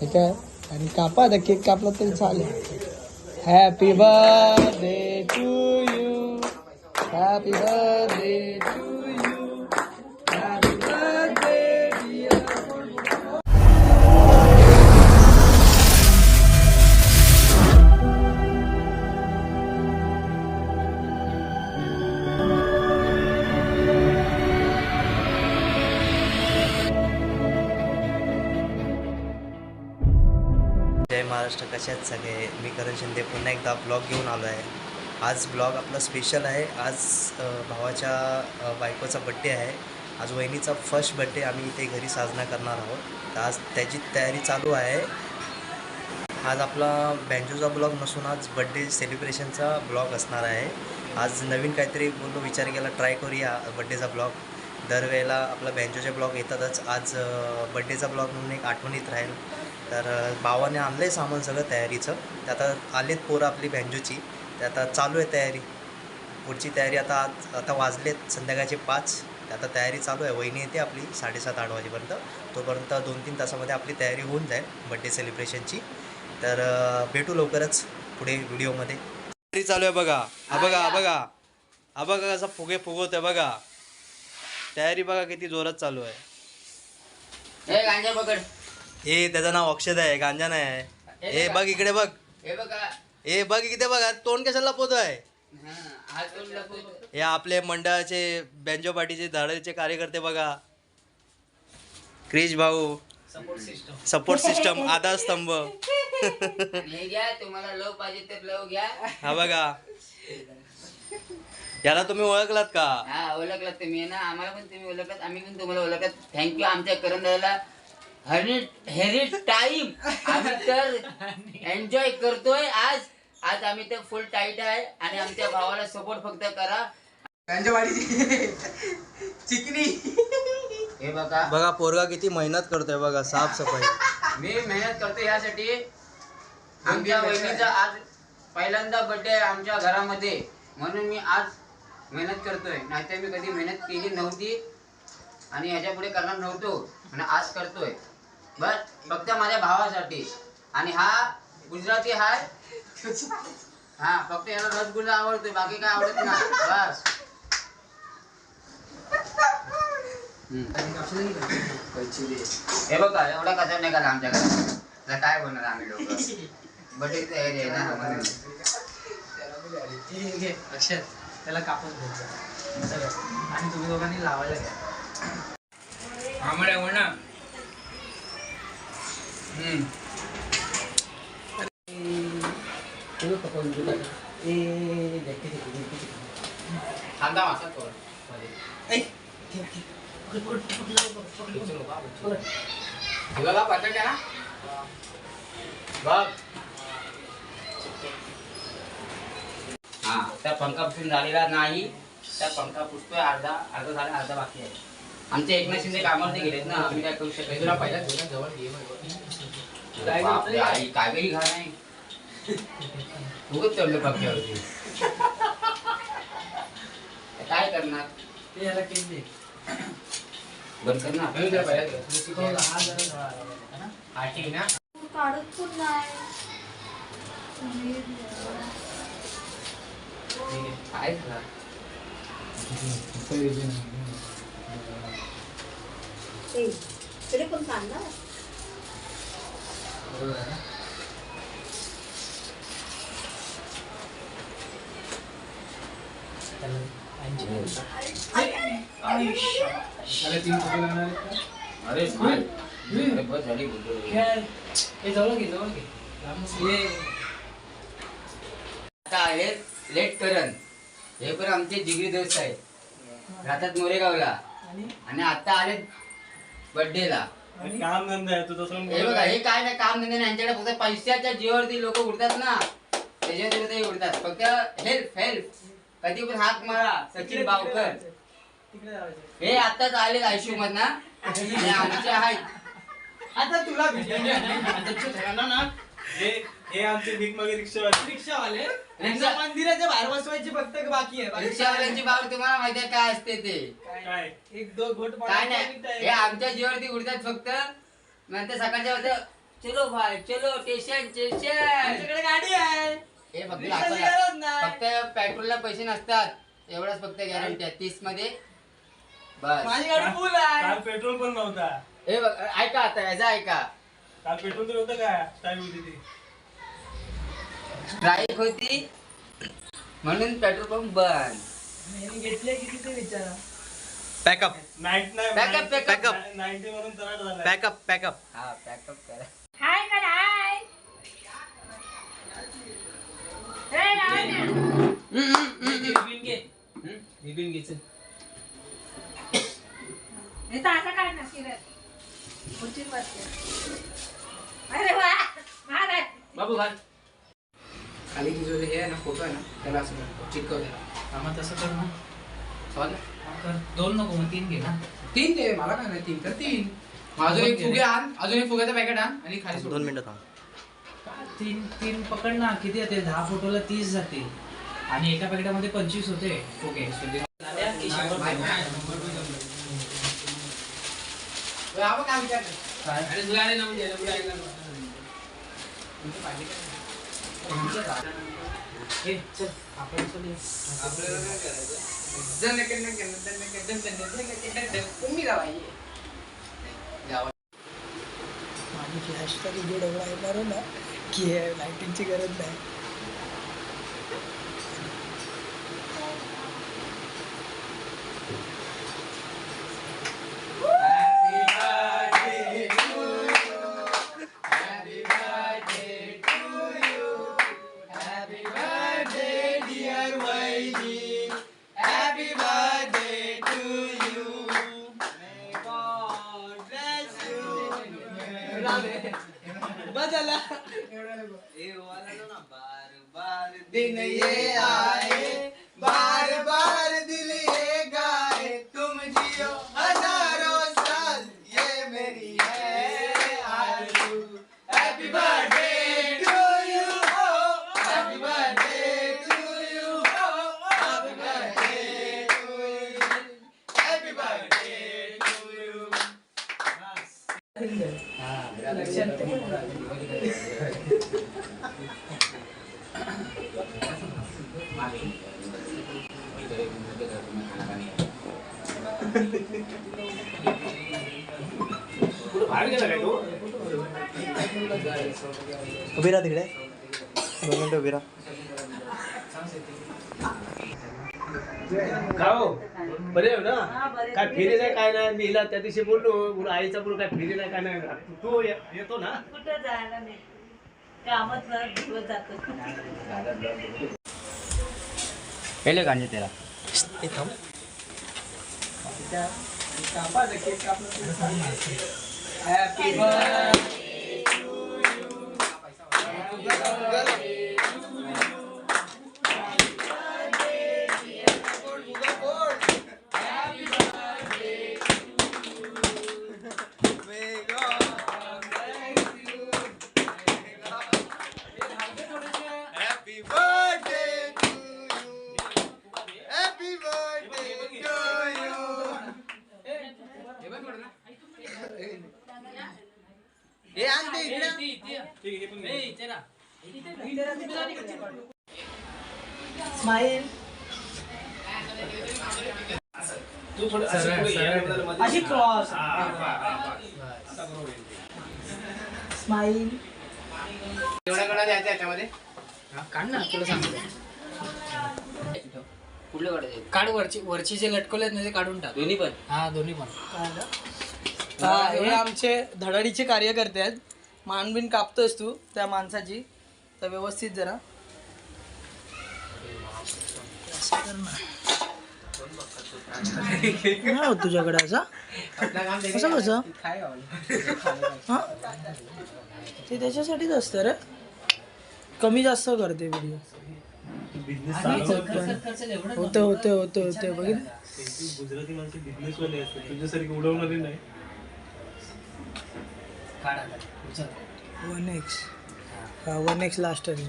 ठीक आहे आणि कापा आता केक कापला तरी चालेल. Happy birthday to you happy birthday to Maharashtra कसे आहेत सगळे? मी करण शिंदे पुन्हा एकदा ब्लॉग घेऊन आलो आहे. आज ब्लॉग आपला स्पेशल आहे. आज भावाच्या बायकोचा बड्डे आहे. आज वहिनीचा फर्स्ट बड्डे आम्ही इथे घरी साजरा करणार आहोत. तर आज त्याची तयारी चालू आहे. आज आपला बँजोचा ब्लॉग नसून आज बड्डे सेलिब्रेशनचा ब्लॉग असणार आहे. आज नवीन काहीतरी बोललो विचार केला ट्राय करूया बड्डेचा ब्लॉग. दरवेळेला आपला बँजोचे ब्लॉग येतातच. आज बड्डेचा ब्लॉग म्हणून एक आठवणीत राहील. तर भावाने आणलं आहे सामान सगळं तयारीचं. ते आता आलेत पोरं आपली बँजोची. ते आता चालू आहे तयारी. पुढची तयारी आता आज आता वाजलेत संध्याकाळचे पाच. ते आता तयारी चालू आहे. वहिनी येते आपली साडेसात आठ वाजेपर्यंत. तोपर्यंत दोन तीन तासामध्ये आपली तयारी होऊन जाईल बड्डे सेलिब्रेशनची. तर भेटू लवकरच पुढे व्हिडिओमध्ये. तयारी चालू आहे बघा. हा बघा हा बघा. हा बघा कसा फुगे फुगवतोय बघा. तयारी बघा किती जोरात चालू आहे. पकड. हे त्याचं नाव अक्षद आहे गांजा नाही आहे. हे बघ. इकडे बघ. हे बघा. हे बघ इकडे बघ अरे तोंड कशाला हा, तोंड लपवतो. हे आपले मंडळाचे बँजो पार्टीचे धाडचे कार्यकर्ते बघा. क्रिश भाऊ. Support system. आधारस्तंभ. आणि हे घ्या तुम्हाला लव पाहिजे तर लव घ्या. हा बघा. याला तुम्ही ओळखलात का? हा ओळखलात तुम्ही ना? आम्हाला पण तुम्ही ओळखलात आम्ही पण तुम्हाला ओळखलात. थँक्यू आमच्या करण दादाला. हरी हेरी टाईम आम्ही तर एन्जॉय करतोय आज. आज आम्ही तर फुल टाईट आहे आणि आमच्या भावाला सपोर्ट फक्त करा. चिकनी. हे बघा. बघा पोरगा किती मेहनत करतोय बघा साफसफाई. मी मेहनत करतो यासाठी. आमच्या वहिनीचा आज पहिल्यांदा बर्थडे आहे आमच्या घरामध्ये. म्हणून मी आज मेहनत करतोय. नाहीतर मी कधी मेहनत केली नव्हती आणि ह्याच्या पुढे करणार नव्हतो. आणि आज करतोय. बस फक्त माझ्या भावासाठी. आणि हा गुजराती हाय. हा फक्त याला रसगुल्ला आवडतोय बाकी काय आवडत नाही. बस. हे बघा एवढा कसा निघाला आमच्या घरात आता काय बोलणार आम्ही लोक? बर्थडे तयारी आहे ना अक्षर त्याला कापून घ्यायचं आणि तुम्ही दोघांनी लावायला घ्या. आम्हाला हो ना तुम्ही देखते, मासा तो तुला ना बघ हा त्या पंखा पुसून झालेला नाही. त्या पंखा पुसतोय अर्धा अर्धा झाला अर्धा बाकी आहे. आमचे एकनाथ शिंदे कामावरती गेलेत ना आम्ही काय करू शकत तुला पहिला काय बापरे, करतोय? आई कावेरी घा चढलो पक्षावरती काय करणार? ते याला केक दे. बंद कर ना. तो हा जरा जवळ आला होता ना. ठीक ना. काढत पण नाही. काय झालं? ए, तरी पण अरे बस झाली जवळ घे जवळ घे आता आहेत लेट करण. हे पण आमचे जिगरी दोस्त आहेत. राहतात मोरेगावला. आणि? आणि आता आले बर्थडेला आणि? काम धंदा आहे तुझं हे बघा हे काय? नाही काम धंदे नाही यांच्याकडे फक्त पैशाच्या जीवावरती लोक उडतात ना. त्याच्यावरती ते उडतात. फक्त हेल्प हेल्प कधी पण हाक मारा सचिन बावकर. तिकडे जायचं. हे आताच आले आयशू मधना आमचे आहेत. आता तुला भेटेल हे हे आमचे भीक मागे रिक्षावाले. रिक्षावाले? रिक्षा मंदिराच्या बाहेर बसवायची फक्त बाकी आहे. रिक्षावाल्यांची बावर तुम्हाला माहिती आहे काय असते ते? काय? एक दोन घोट काय नाही. हे आमच्या जीवावरती उडतात फक्त. नंतर सकाळच्या होतं चलो भाई चलो स्टेशन स्टेशन आमच्याकडे गाडी आहे. हे फक्त पेट्रोलला पैसे नसतात. एवढंच फक्त गॅरंटी आहे. तीसमध्ये. बस. माझी गाडी फुल आहे. पेट्रोल पण नव्हता. हे बघ ऐका आता याचा ऐका. काल पेट्रोल तर होतं का? टाइम होती ती. स्ट्राईक होती. म्हणून पेट्रोल पंप बंद. यांनी घेतले किती ते विचारा. Pack up Backup, backup. नाईन्टी वरून तराट झाला पॅकअप पॅकअप हा पॅकअप करा. हाय कर हाय. हे राहू दे. हे तर असं काय बसते. अरे वा महाराज. बाबू घाल खाली तुझं हे आहे ना फोटो आहे ना त्याला असं चिटकव त्याला आम्हा तसं कर ना. चालेल. कर. दोन नको मग तीन घे ना. तीन दे मला काय नाही तीन तर तीन. अजून एक फुगे आण अजून एक फुग्याचं पॅकेट आण आणि खाली सोड. दोन मिनिटं थांब. तीन तीन पकड ना किती येते दहा फोटोला तीस जातील. आणि एका पॅकेटामध्ये पंचवीस होते ओके की आपण काय विचारलं काय? अरे तुला आले ना म्हणजे. आपण काय जावा ये. जावा. माझी फ्लॅश तरी जे एवढा येणार ना की लाईटिंगची गरज नाही उभी राहा तिकडे दोन मिनिटं उभी राहा का हो बरे हो ना. काय फिरी नाही काय नाही? मी हिला त्या दिवशी बोललो बोलू आईचा बोलू काय फिरी नाही काय नाही? तू ये- येतो ना? कुठं जायला नाही कामच दिवस जातो. पहले गांजे तेरा. थांब Happy birthday. हे आणते इकडे. स्माईल. अशी क्रॉस एवढ्या कडा द्यायचं याच्यामध्ये? काढ ना तुला सांगतो. कुठलं काढायचं काढ वरची वरची जे लटकवलेत ना ते काढून टाक. दोन्ही पण. हा दोन्ही पण. हा हे आमचे धडाडीचे कार्यकर्ते आहेत. मानबिन कापतोयस तू त्या माणसाची. तर व्यवस्थित जरा. होत तुझ्याकडे असा? असं कसं? हा? ते त्याच्यासाठीच असतं रे. कमी जास्त करते व्हिडिओ होते. होते होते होते बघितलं? काढा काढ. वन एक्स हा वन एक्स लास्ट आहे